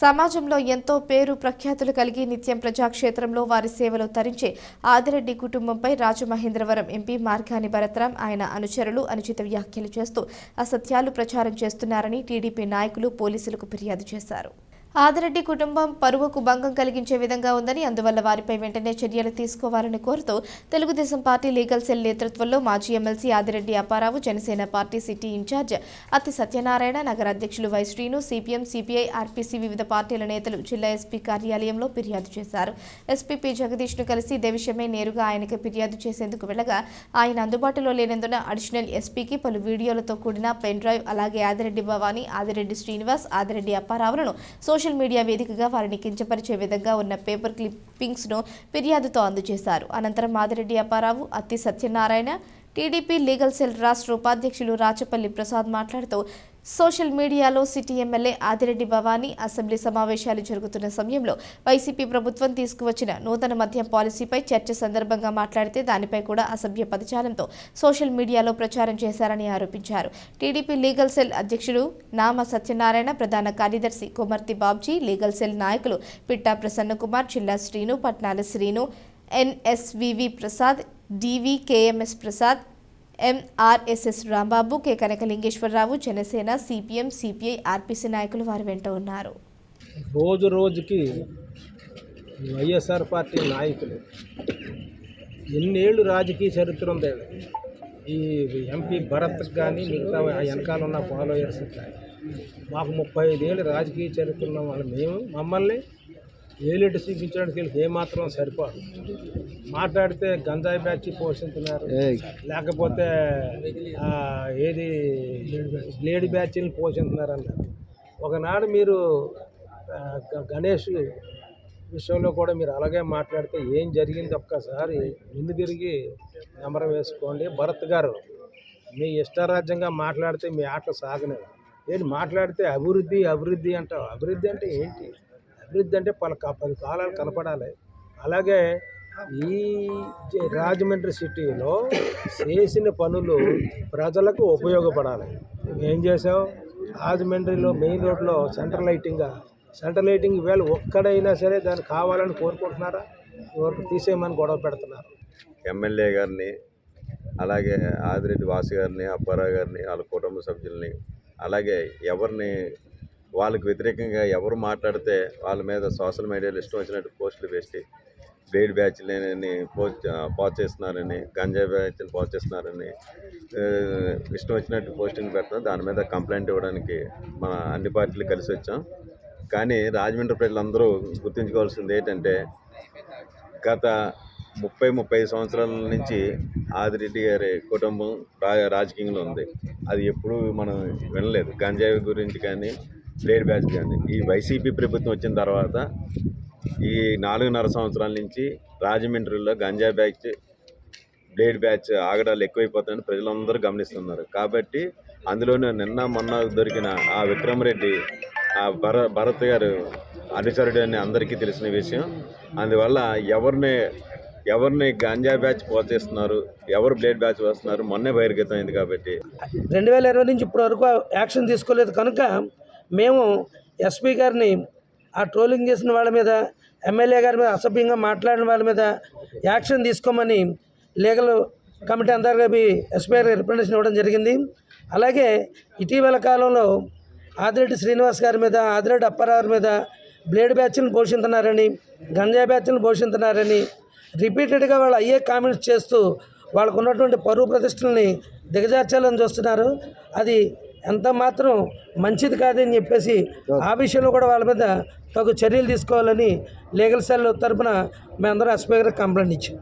సమాజంలో ఎంతో పేరు ప్రఖ్యాతులు కలిగి నిత్యం ప్రజాక్షేత్రంలో వారి సేవలు తరించే ఆదిరెడ్డి కుటుంబంపై రాజమహేంద్రవరం ఎంపీ మార్గాని భరత్రాం ఆయన అనుచరులు అనుచిత వ్యాఖ్యలు చేస్తూ అసత్యాలు ప్రచారం చేస్తున్నారని టీడీపీ నాయకులు పోలీసులకు ఫిర్యాదు చేశారు. ఆదిరెడ్డి కుటుంబం పరువుకు భంగం కలిగించే విధంగా ఉందని అందువల్ల వారిపై వెంటనే చర్యలు తీసుకోవాలని కోరుతూ తెలుగుదేశం పార్టీ లీగల్ సెల్ నేతృత్వంలో మాజీ MLC Adireddy Apparao Janasena party city incharge Athi Satyanarayana నగర అధ్యక్షులు Y Srinu CPM CPI RPC వివిధ పార్టీల నేతలు జిల్లా ఎస్పీ కార్యాలయంలో ఫిర్యాదు చేశారు. ఎస్పీపీ జగదీష్ను కలిసి ఇదే విషయమై నేరుగా ఆయనకు ఫిర్యాదు చేసేందుకు వెళ్ళగా ఆయన అందుబాటులో లేనందున అడిషనల్ ఎస్పీకి పలు వీడియోలతో కూడిన పెన్ డ్రైవ్ అలాగే ఆదిరెడ్డి భవానీ ఆదిరెడ్డి శ్రీనివాస్ ఆదిరెడ్డి అప్పారావులను సోషల్ మీడియా వేదికగా వారిని కించపరిచే విధంగా ఉన్న పేపర్ క్లిప్పింగ్స్ను ఫిర్యాదుతో అందజేశారు. అనంతరం మాదిరెడ్డి అప్పారావు అత్తి సత్యనారాయణ టీడీపీ లీగల్ సెల్ రాష్ట్ర ఉపాధ్యక్షులు రాచపల్లి ప్రసాద్ మాట్లాడుతూ సోషల్ మీడియాలో city MLA Adireddy Bhavani assembly సమావేశాలు జరుగుతున్న సమయంలో వైసీపీ ప్రభుత్వం తీసుకువచ్చిన నూతన మద్యం పాలసీపై చర్చ సందర్భంగా మాట్లాడితే దానిపై కూడా అసభ్య పదజాలంతో సోషల్ మీడియాలో ప్రచారం చేశారని ఆరోపించారు. టీడీపీ లీగల్ సెల్ అధ్యక్షుడు నామ సత్యనారాయణ ప్రధాన కార్యదర్శి కుమర్తి బాబ్జీ లీగల్ సెల్ నాయకులు పిట్టా ప్రసన్నకుమార్ జిల్లా Srinu Patnala Srinu NSVV Prasad DV KMS Prasad MRSS Rambabu K Kanakalingeswararao Janasena CPM CPI RPC నాయకులు వారి వెంట ఉన్నారు. రోజు రోజుకి వైఎస్ఆర్ పార్టీ నాయకులు ఎన్నేళ్ళు రాజకీయ చరిత్ర ఉంది ఈ ఎంపీ భరత్ కానీ మిగతా వెనకాల ఉన్న ఫాలోయర్స్ కానీ మాకు ముప్పై ఐదేళ్ళు రాజకీయ చరిత్ర ఉన్న వాళ్ళు మేము మమ్మల్ని ఏలెట్టు చూపించడానికి వీళ్ళకి ఏమాత్రం సరిపోదు. మాట్లాడితే గంజాయి బ్యాచ్ పోషిస్తున్నారు లేకపోతే ఏది బ్లేడ్ బ్యాచ్ని పోషిస్తున్నారు అన్నారు ఒకనాడు మీరు గణేష్ విషయంలో కూడా మీరు అలాగే మాట్లాడితే ఏం జరిగింది ఒక్కసారి ముందు తిరిగి నెంబర్ వేసుకోండి. భరత్ గారు మీ ఇష్టారాజ్యంగా మాట్లాడితే మీ ఆట సాగలేదు ఏంటి మాట్లాడితే అభివృద్ధి అభివృద్ధి అంటావు. అభివృద్ధి అంటే ఏంటి? అభివృద్ధి అంటే పలు పలు పది కాలాలు కనపడాలి. అలాగే ఈ జ- రాజమండ్రి సిటీలో చేసిన పనులు ప్రజలకు ఉపయోగపడాలి. ఏం చేసావు? రాజమండ్రిలో మెయిన్ రోడ్లో సెంట్రల్ లైటింగ్గా సెంట్రల్ లైటింగ్ వేళ ఒక్కడైనా సరే దాన్ని కావాలని కోరుకుంటున్నారా? వరకు తీసేయమని గొడవ పెడుతున్నారు. ఎమ్మెల్యే గారిని అలాగే ఆదిరెడ్డి వాసు గారిని అప్పారావు గారిని వాళ్ళ కుటుంబ సభ్యుల్ని అలాగే ఎవరిని వాళ్ళకి వ్యతిరేకంగా ఎవరు మాట్లాడితే వాళ్ళ మీద సోషల్ మీడియాలో ఇష్టం వచ్చినట్టు పోస్టులు వేసి బ్లేడ్ బ్యాచ్లని పోస్ట్ పోస్ట్ చేస్తున్నారని గంజాయి బ్యాచ్లు పోస్ట్ చేస్తున్నారని ఇష్టం వచ్చినట్టు పోస్టింగ్ పెడుతున్నారు దాని మీద కంప్లైంట్ ఇవ్వడానికి మన అన్ని పార్టీలు కలిసి వచ్చాం. కానీ రాజమండ్రి ప్రజలందరూ గుర్తుంచుకోవాల్సింది ఏంటంటే గత ముప్పై ముప్పై సంవత్సరాల నుంచి ఆదిరెడ్డి గారి కుటుంబం రా రాజకీయంలో ఉంది. అది ఎప్పుడూ మనం వినలేదు. గంజాయి గురించి కానీ ప్లేడ్ బ్యాచ్ కానీ ఈ వైసీపీ ప్రభుత్వం వచ్చిన తర్వాత ఈ నాలుగున్నర సంవత్సరాల నుంచి రాజమండ్రిలో గంజా బ్యాచ్ బ్లేడ్ బ్యాచ్ ఆగడాలు ఎక్కువైపోతాయని ప్రజలందరూ గమనిస్తున్నారు. కాబట్టి అందులోనే నిన్న మొన్న దొరికిన ఆ విక్రమరెడ్డి ఆ భర భరత్ గారు అనుచరుడు అని అందరికీ తెలిసిన విషయం. అందువల్ల ఎవరిని ఎవరిని గంజా బ్యాచ్ పోచేస్తున్నారు ఎవరు బ్లేడ్ బ్యాచ్ వస్తున్నారు మొన్నే బహిర్గతం అయింది కాబట్టి. రెండు వేల ఇరవై నుంచి ఇప్పటి వరకు యాక్షన్ తీసుకోలేదు కనుక మేము ఎస్పీ గారిని ఆ ట్రోలింగ్ చేసిన వాళ్ళ మీద ఎమ్మెల్యే గారి మీద అసభ్యంగా మాట్లాడిన వాళ్ళ మీద యాక్షన్ తీసుకోమని లీగల్ కమిటీ అంతర్గత ఎస్పీ గారికి రిప్రజెంటేషన్ ఇవ్వడం జరిగింది. అలాగే ఇటీవల కాలంలో ఆదిరెడ్డి శ్రీనివాస్ గారి మీద ఆదిరెడ్డి అప్పారావు మీద బ్లేడ్ బ్యాచ్లను పోషించుతున్నారని గంజాయి బ్యాచ్లను పోషించుతున్నారని రిపీటెడ్గా వాళ్ళు అయ్యే కామెంట్స్ చేస్తూ వాళ్ళకు ఉన్నటువంటి పరువు ప్రతిష్టల్ని దిగజార్చాలని చూస్తున్నారు. అది ఎంత మాత్రం మంచిది కాదని చెప్పేసి ఆ విషయంలో కూడా వాళ్ళ మీద తగు చర్యలు తీసుకోవాలని లీగల్ సెల్ తరపున మేమందరం ఎస్పీ గారికి కంప్లైంట్ ఇచ్చాం.